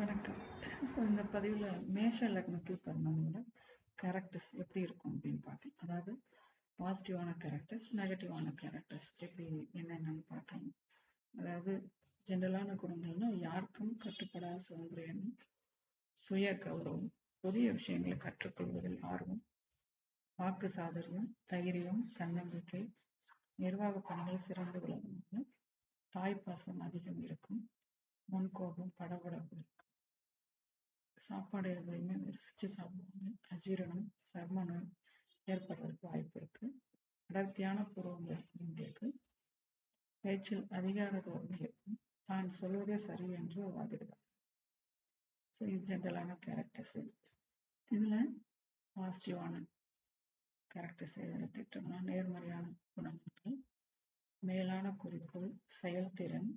வணக்கம். ஸோ இந்த பதிவில் மேஷ லக்னத்தில் பிறந்தவங்களோட கேரக்டர்ஸ் எப்படி இருக்கும் அப்படின்னு பார்க்கலாம். அதாவது பாசிட்டிவான கேரக்டர்ஸ், நெகட்டிவான கேரக்டர்ஸ் எப்படி என்னென்னு பார்க்கலாம். அதாவது ஜென்ரலான குணங்கள்னா யாருக்கும் கட்டுப்படாத சுதந்திர எண்ணம், சுய கௌரவம், புதிய விஷயங்களை கற்றுக்கொள்வதில் ஆர்வம், வாக்கு சாதுரியம், தைரியம், தன்னம்பிக்கை, நிர்வாக பணிகள் சிறந்து விளங்குவாங்க, தாய்ப்பாசம் அதிகம் இருக்கும், முன்கோபம், படபடப்பு இருக்கும். சாப்பாடு எதையுமே ரசிச்சு சாப்பிடுவாங்க. அஜீரணம், சர்ம நோய் ஏற்படுறதுக்கு வாய்ப்பு இருக்கு. அடர்த்தியான புருவங்கள் இருக்கும் பேச்சில் அதிகார தோரணை இருக்கும். தான் சொல்வதே சரி என்று வாதிடுவார். ஸோ இது ஜென்ரலான கேரக்டர்ஸ் இது. இதுல பாசிட்டிவான கேரக்டர்ஸ் எதை எடுத்துக்கிட்டோம்னா நேர்மறையான குணங்கள், மேலான குறிக்கோள், செயல்திறன்,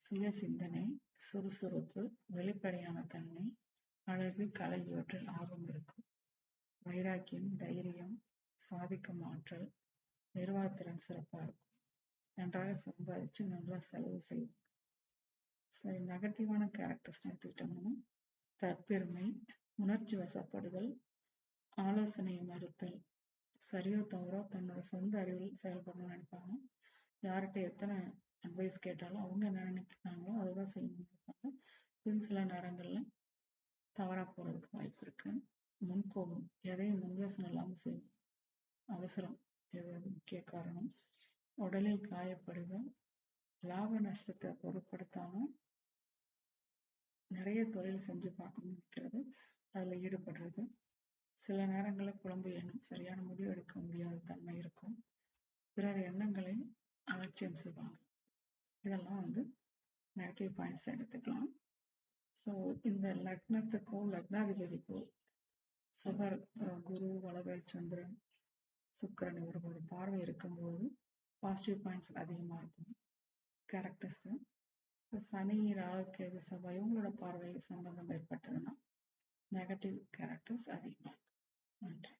சுய சிந்தனை, சுறுசுறுப்பு, வெளிப்படையான தன்மை, அழகு, கலை இவற்றில் ஆர்வம் இருக்கும். வைராக்கியம், தைரியம், சாதிக்கும் ஆற்றல், நிர்வாகத்திறன் சிறப்பா இருக்கும். நன்றாக சம்பாதிச்சு நல்லா செலவு செய்வாங்க. ஸோ நெகட்டிவான கேரக்டர்ஸ் எடுத்துக்கிட்டோம்னா தற்பெருமை, உணர்ச்சி வசப்படுதல், ஆலோசனையை மறுத்தல், சரியோ தவறோ தன்னோட சொந்த அறிவில் செயல்படணும்னு நினைப்பாங்க. யார்கிட்ட எத்தனை அட்வைஸ் கேட்டாலும் அவங்க என்ன நினைக்கிறாங்களோ அதை தான் செய்யணும்னு நினைப்பாங்க. இது சில நேரங்கள்ல தவறா போறதுக்கு வாய்ப்பு இருக்கு. முன்கோபம், எதையும் முன்யோசனை இல்லாம செய்யும். அவசரம் இது முக்கிய காரணம். உடலில் காயப்படுதல், லாப நஷ்டத்தை பொருட்படுத்தாம நிறைய தொழில் செஞ்சு பார்க்கணும்னு நினைக்கிறது, அதுல ஈடுபடுறது. சில நேரங்களில் குழம்பு எண்ணம், சரியான முடிவு எடுக்க முடியாத தன்மை இருக்கும். பிறர் எண்ணங்களை அலட்சியம் செய்வாங்க. இதெல்லாம் வந்து நெகட்டிவ் பாயிண்ட்ஸ் எடுத்துக்கலாம். ஸோ இந்த லக்னத்துக்கும் லக்னாதிபதிக்கும் சுகர் குரு வளவேல் சந்திரன் சுக்கரன் இவர்களோட பார்வை இருக்கும்போது பாசிட்டிவ் பாயிண்ட்ஸ் அதிகமாக இருக்கும். கேரக்டர்ஸ் சனி ராகு கேது செவ்வாய் இவங்களோட பார்வை சம்பந்தம் ஏற்பட்டதுன்னா நெகட்டிவ் கேரக்டர்ஸ் அதிகமாக இருக்கும். நன்றி.